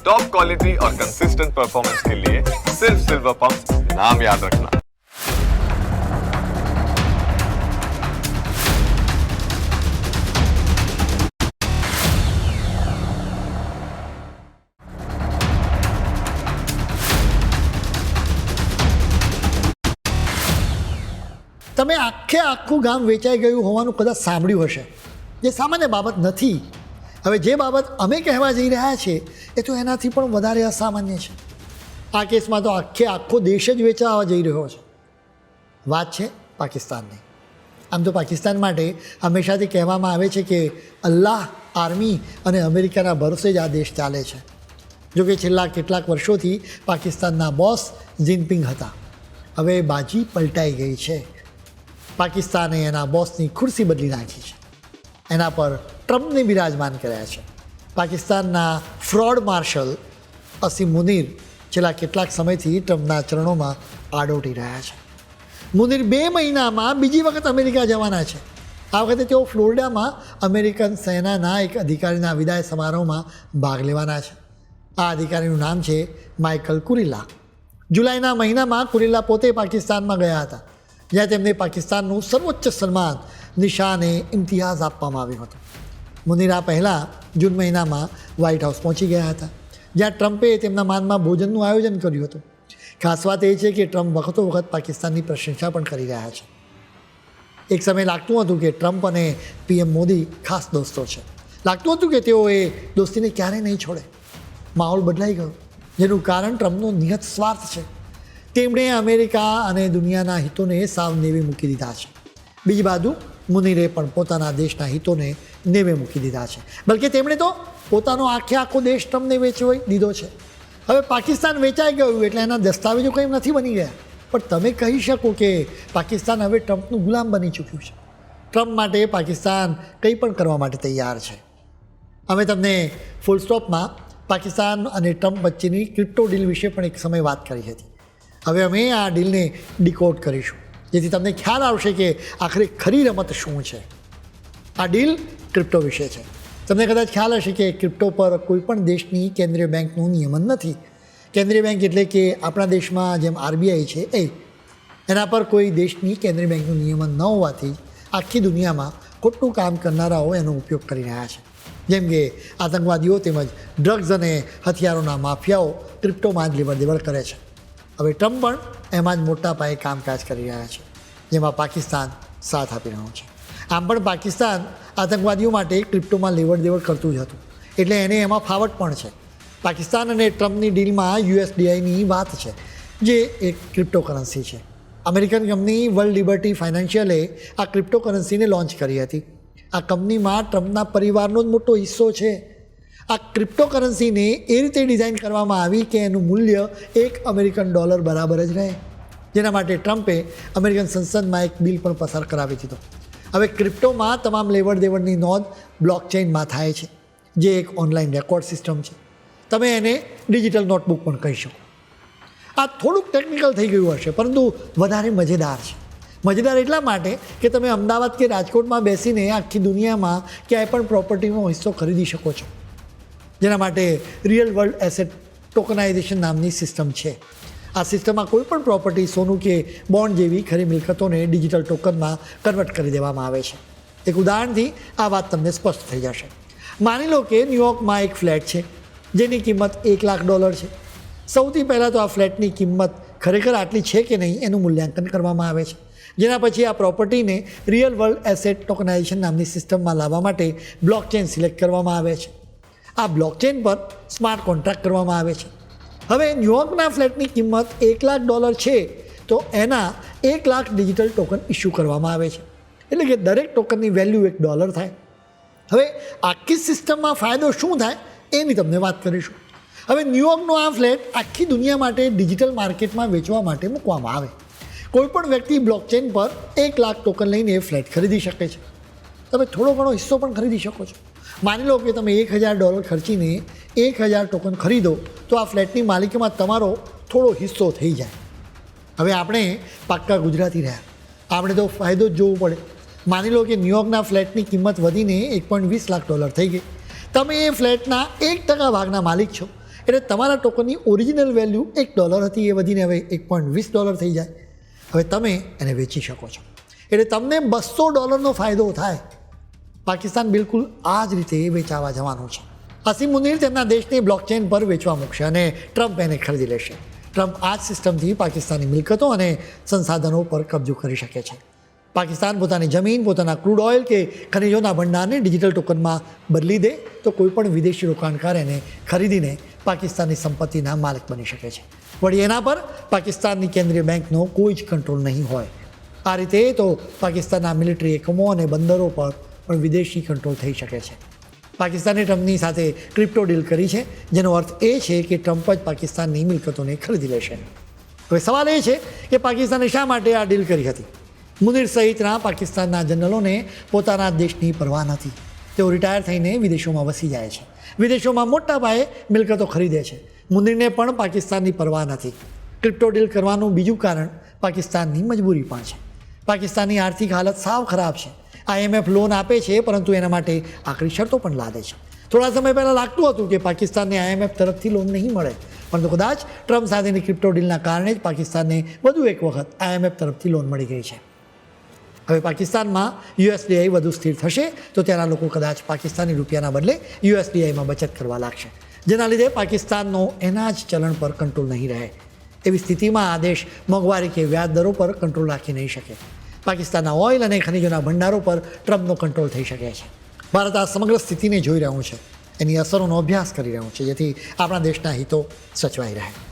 Top quality और consistent performance के लिए सिर्फ सिल्वर पंप नाम याद रखना તમે આખે આખું ગામ વેચાઈ ગયું હોવાનું કદાચ સાંભળ્યું હશે જે સામાન્ય બાબત નથી હવે જે બાબત અમે કહેવા જઈ રહ્યા છીએ એ તો એનાથી પણ વધારે અસામાન્ય છે. આ કેસમાં તો આખે આખો દેશ જ વેચાવા જઈ રહ્યો છે. વાત છે પાકિસ્તાનની. આમ તો પાકિસ્તાન માટે હંમેશાથી કહેવામાં આવે છે કે અલ્લાહ, આર્મી અને અમેરિકાના ભરોસે જ આ દેશ ચાલે છે. જોકે છેલ્લા કેટલાક વર્ષોથી પાકિસ્તાનના બોસ જિનપિંગ હતા. હવે બાજી પલટાઈ ગઈ છે. પાકિસ્તાને એના બોસની ખુરશી બદલી નાખી છે. એના પર ટ્રમ્પને બિરાજમાન કર્યા છે. પાકિસ્તાનના ફ્રોડ માર્શલ અસીમ મુનીર છેલ્લા કેટલાક સમયથી ટ્રમ્પના ચરણોમાં આડોટી રહ્યા છે. મુનીર બે મહિનામાં બીજી વખત અમેરિકા જવાના છે. આ વખતે તેઓ ફ્લોરિડામાં અમેરિકન સેનાના એક અધિકારીના વિદાય સમારોહમાં ભાગ લેવાના છે. આ અધિકારીનું નામ છે માઇકલ કુરિલા જુલાઈના મહિનામાં કુરિલા પોતે પાકિસ્તાનમાં ગયા હતા, જ્યાં તેમને પાકિસ્તાનનું સર્વોચ્ચ સન્માન નિશાને ઇમ્તિયાઝ આપવામાં આવ્યો હતો. મુનિરા પહેલાં જૂન મહિનામાં વ્હાઇટ હાઉસ પહોંચી ગયા હતા. જ્યાં ટ્રમ્પે તેમના માનમાં ભોજનનું આયોજન કર્યું હતું. ખાસ વાત એ છે કે ટ્રમ્પ વખતો વખત પાકિસ્તાનની પ્રશંસા પણ કરી રહ્યા છે. એક સમય લાગતું હતું કે ટ્રમ્પ અને પીએમ મોદી ખાસ દોસ્તો છે. લાગતું હતું કે તેઓ એ દોસ્તીને ક્યારેય નહીં છોડે. માહોલ બદલાઈ ગયો, જેનું કારણ ટ્રમ્પનો નિયત સ્વાર્થ છે. તેમણે અમેરિકા અને દુનિયાના હિતોને સાવ નેવી મૂકી દીધા છે. બીજી બાજુ મુનીરે પણ પોતાના દેશના હિતોને નેવે મૂકી દીધા છે. બલકે તેમણે તો પોતાનો આખે આખો દેશ ટ્રમ્પને વેચવાઈ દીધો છે. હવે પાકિસ્તાન વેચાઈ ગયું એટલે એના દસ્તાવેજો કંઈ નથી બની ગયા પણ તમે કહી શકો કે પાકિસ્તાન હવે ટ્રમ્પનું ગુલામ બની ચૂક્યું છે. ટ્રમ્પ માટે પાકિસ્તાન કંઈ પણ કરવા માટે તૈયાર છે. અમે તમને ફૂલ સ્ટોપમાં પાકિસ્તાન અને ટ્રમ્પ વચ્ચેની ક્રિપ્ટો ડીલ વિશે પણ એક સમય વાત કરી હતી. હવે અમે આ ડીલને ડિકોડ કરીશું. જેથી તમને ખ્યાલ આવશે કે આખરે ખરી રમત શું છે. આ ડીલ ક્રિપ્ટો વિશે છે. તમને કદાચ ખ્યાલ હશે કે ક્રિપ્ટો પર કોઈપણ દેશની કેન્દ્રીય બેંકનું નિયમન નથી. કેન્દ્રીય બેંક એટલે કે આપણા દેશમાં જેમ આરબીઆઈ છે એ, એના પર કોઈ દેશની કેન્દ્રીય બેંકનું નિયમન ન હોવાથી આખી દુનિયામાં ખોટું કામ કરનારાઓ એનો ઉપયોગ કરી રહ્યા છે. જેમ કે આતંકવાદીઓ તેમજ ડ્રગ્સ અને હથિયારોના માફિયાઓ ક્રિપ્ટોમાં જ લેવડ દેવડ કરે છે. હવે ટ્રમ્પ પણ એમાં જ મોટા પાયે કામકાજ કરી રહ્યા છે, જેમાં પાકિસ્તાન સાથ આપી રહ્યું છે. આમ પણ પાકિસ્તાન આતંકવાદીઓ માટે ક્રિપ્ટોમાં લેવડ દેવડ કરતું જ હતું. એટલે એને એમાં ફાવટ પણ છે. પાકિસ્તાન અને ટ્રમ્પની ડીલમાં યુએસડીઆઈની વાત છે, જે એક ક્રિપ્ટોકરન્સી છે. અમેરિકન કંપની વર્લ્ડ લિબર્ટી ફાઇનાન્શિયલે આ ક્રિપ્ટોકરન્સીને લોન્ચ કરી હતી. આ કંપનીમાં ટ્રમ્પના પરિવારનો જ મોટો હિસ્સો છે. આ ક્રિપ્ટોકરન્સીને એ રીતે ડિઝાઇન કરવામાં આવી કે એનું મૂલ્ય એક અમેરિકન ડોલર બરાબર જ રહે. જેના માટે ટ્રમ્પે અમેરિકન સંસદમાં એક બિલ પણ પસાર કરાવી દીધો. હવે ક્રિપ્ટોમાં તમામ લેવડ દેવડની નોંધ બ્લોકચેઇનમાં થાય છે, જે એક ઓનલાઈન રેકોર્ડ સિસ્ટમ છે. તમે એને ડિજિટલ નોટબુક પણ કહી શકો. આ થોડુંક ટેકનિકલ થઈ ગયું હશે, પરંતુ વધારે મજેદાર છે. મજેદાર એટલા માટે કે તમે અમદાવાદ કે રાજકોટમાં બેસીને આખી દુનિયામાં ક્યાંય પણ પ્રોપર્ટીનો હિસ્સો ખરીદી શકો છો. જેના માટે રિયલ વર્લ્ડ એસેટ ટોકનાઇઝેશન નામની સિસ્ટમ છે. આ સિસ્ટમમાં કોઈ પણ પ્રોપર્ટી સોનું કે બોન્ડ જેવી ખરી મિલકતોને ડિજિટલ ટોકનમાં કન્વર્ટ કરી દેવામાં આવે છે. એક ઉદાહરણથી આ વાત તમને સ્પષ્ટ થઈ જશે. માની લો કે ન્યુયોર્કમાં એક ફ્લેટ છે, જેની કિંમત એક લાખ ડોલર છે. સૌથી પહેલાં તો આ ફ્લેટની કિંમત ખરેખર આટલી છે કે નહીં એનું મૂલ્યાંકન કરવામાં આવે છે. જેના પછી આ પ્રોપર્ટીને રિયલ વર્લ્ડ એસેટ ટોકનાઇઝેશન નામની સિસ્ટમમાં લાવવા માટે બ્લોકચેન સિલેક્ટ કરવામાં આવે છે. આ બ્લોકચેન પર સ્માર્ટ કોન્ટ્રાક્ટ કરવામાં આવે છે. હવે ન્યુયોર્કના ફ્લેટની કિંમત એક લાખ ડોલર છે, તો એના એક લાખ ડિજિટલ ટોકન ઇસ્યુ કરવામાં આવે છે. એટલે કે દરેક ટોકનની વેલ્યુ એક ડોલર થાય. હવે આખી સિસ્ટમમાં ફાયદો શું થાય, એની તમને વાત કરીશું. હવે ન્યુયોર્કનો આ ફ્લેટ આખી દુનિયા માટે ડિજિટલ માર્કેટમાં વેચવા માટે મૂકવામાં આવે. કોઈપણ વ્યક્તિ બ્લોકચેન પર એક લાખ ટોકન લઈને એ ફ્લેટ ખરીદી શકે છે. તમે થોડો ઘણો હિસ્સો પણ ખરીદી શકો છો. માની લો કે તમે એક હજાર ડોલર ખર્ચીને એક હજાર ટોકન ખરીદો, તો આ ફ્લેટની માલિકીમાં તમારો થોડો હિસ્સો થઈ જાય. હવે આપણે પાક્કા ગુજરાતી રહ્યા. આપણે તો ફાયદો જ જોવો પડે. માની લો કે ન્યુયોર્કના ફ્લેટની કિંમત વધીને એક પોઈન્ટ વીસ લાખ ડોલર થઈ ગઈ. તમે એ ફ્લેટના એક ટકા ભાગના માલિક છો. એટલે તમારા ટોકનની ઓરિજિનલ વેલ્યુ એક ડોલર હતી, એ વધીને હવે એક પોઈન્ટ વીસ ડોલર થઈ જાય. હવે તમે એને વેચી શકો છો. એટલે તમને બસો ડોલરનો ફાયદો થાય. પાકિસ્તાન બિલકુલ આ જ રીતે વેચાવા જવાનું છે. અસીમ મુનીર તેમના દેશની બ્લોકચેન પર વેચવા મૂકશે અને ટ્રમ્પ એને ખરીદી લેશે. ટ્રમ્પ આ જ સિસ્ટમથી પાકિસ્તાની મિલકતો અને સંસાધનો પર કબજો કરી શકે છે. પાકિસ્તાન પોતાની જમીન, પોતાના ક્રૂડ ઓઇલ કે ખનિજોના ભંડારને ડિજિટલ ટોકનમાં બદલી દે તો કોઈપણ વિદેશી રોકાણકાર એને ખરીદીને પાકિસ્તાનની સંપત્તિના માલિક બની શકે છે. વળી એના પર પાકિસ્તાનની કેન્દ્રીય બેંકનો કોઈ જ કંટ્રોલ નહીં હોય. આ રીતે તો પાકિસ્તાનના મિલિટરી એકમો અને બંદરો પર પણ વિદેશી કંટ્રોલ થઈ શકે છે. પાકિસ્તાને ટ્રમ્પની સાથે ક્રિપ્ટો ડીલ કરી છે, જેનો અર્થ એ છે કે ટ્રમ્પ જ પાકિસ્તાનની મિલકતોને ખરીદી લેશે. હવે સવાલ એ છે કે પાકિસ્તાને શા માટે આ ડીલ કરી હતી? મુનિર સહિતના પાકિસ્તાનના જનરલોને પોતાના દેશની પરવા નથી. તેઓ રિટાયર થઈને વિદેશોમાં વસી જાય છે. વિદેશોમાં મોટા પાયે મિલકતો ખરીદે છે. મુનિરને પણ પાકિસ્તાનની પરવા નથી. ક્રિપ્ટો ડીલ કરવાનું બીજું કારણ પાકિસ્તાનની મજબૂરી પણ છે. પાકિસ્તાનની આર્થિક હાલત સાવ ખરાબ છે. આઈએમએફ લોન આપે છે, પરંતુ એના માટે આકરી શરતો પણ લાદે છે. થોડા સમય પહેલાં લાગતું હતું કે પાકિસ્તાનને આઈએમએફ તરફથી લોન નહીં મળે. પરંતુ કદાચ ટ્રમ્પ સાથેની ક્રિપ્ટો ડીલના કારણે જ પાકિસ્તાનને વધુ એક વખત આઈએમએફ તરફથી લોન મળી ગઈ છે. હવે પાકિસ્તાનમાં યુએસડીઆઈ વધુ સ્થિર થશે તો ત્યાંના લોકો કદાચ પાકિસ્તાની રૂપિયાના બદલે યુએસડીઆઈમાં બચત કરવા લાગશે. જેના લીધે પાકિસ્તાનનો એના જ ચલણ પર કંટ્રોલ નહીં રહે. એવી સ્થિતિમાં આ દેશ મોંઘવારી કે વ્યાજ દરો પર કંટ્રોલ રાખી નહીં શકે. પાકિસ્તાનના ઓઇલ અને ખનિજોના ભંડારો પર ટ્રમ્પનો કંટ્રોલ થઈ શકે છે. ભારત આ સમગ્ર સ્થિતિને જોઈ રહ્યું છે. એની અસરોનો અભ્યાસ કરી રહ્યું છે, જેથી આપણા દેશના હિતો સચવાઈ રહે.